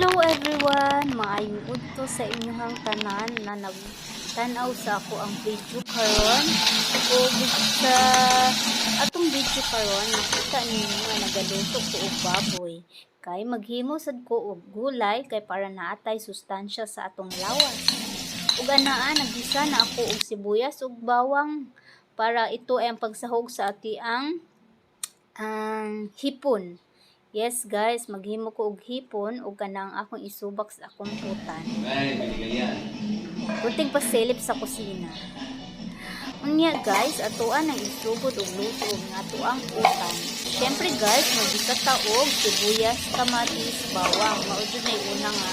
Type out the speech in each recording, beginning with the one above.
Hello everyone! Maayong udto sa inyong tanan na nagtanaw sa ako ang video karon. O sa atong video karon nakita ninyo nga nagaluto ko og baboy. Kay maghimo sad ko og gulay kay para naatay sustansya sa atong lawas. Ug anaa nagisa na ako og sibuyas ug bawang para ito ay ang pagsahog sa ati ang ang hipon Yes guys, maghimo ko og hipon ug kanang akong isubak sa akong putan. Ay, binigyan. Kunting pasilip sa kusina. Unya guys, atuan ang isugod og luto nga ato ang putan. Syempre guys, magisa ta og sibuyas, kamatis, bawang. Mao jud na una nga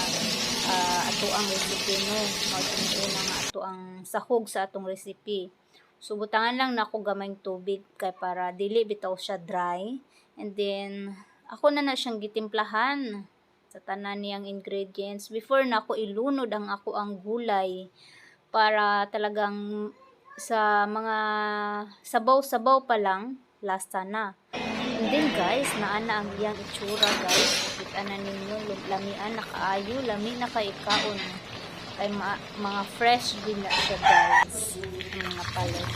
ah, ato ang recipe no. Mao jud na una nga ato ang sahog sa atong recipe. Subutangan lang nako gamayng tubig kay para dili bitaw siya dry. And then ako na na siyang gitimplahan sa tanan niyang ingredients before na ako ilunod ang ako ang gulay para talagang sa mga sabaw-sabaw pa lang lasta na. And then guys, naana ang iyang itsura guys. Kita na ninyo, lamian na kaayo, lami na kay. Kay ma- mga fresh din na siya guys. Mga palit.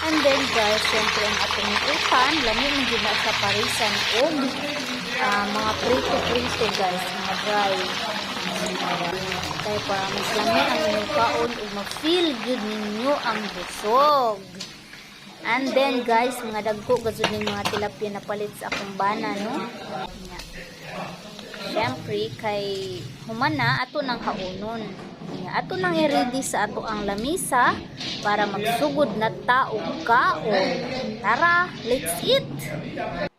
And then guys, syempre ang atong utan, lami mo din na sa parisan o ah, mga prito-prito guys, mga dry. Kaya para mas lami ang inyong kaon ug ma-feel good ninyo ang busog. And then guys, mga dagko gazud ning mga tilapia na palit sa akong bana no. Nya. Syempre kay humana ato nang kaunon. Ato nang i-ready sa ato ang lamisa para magsugod na ta og kaon. Tara, let's eat.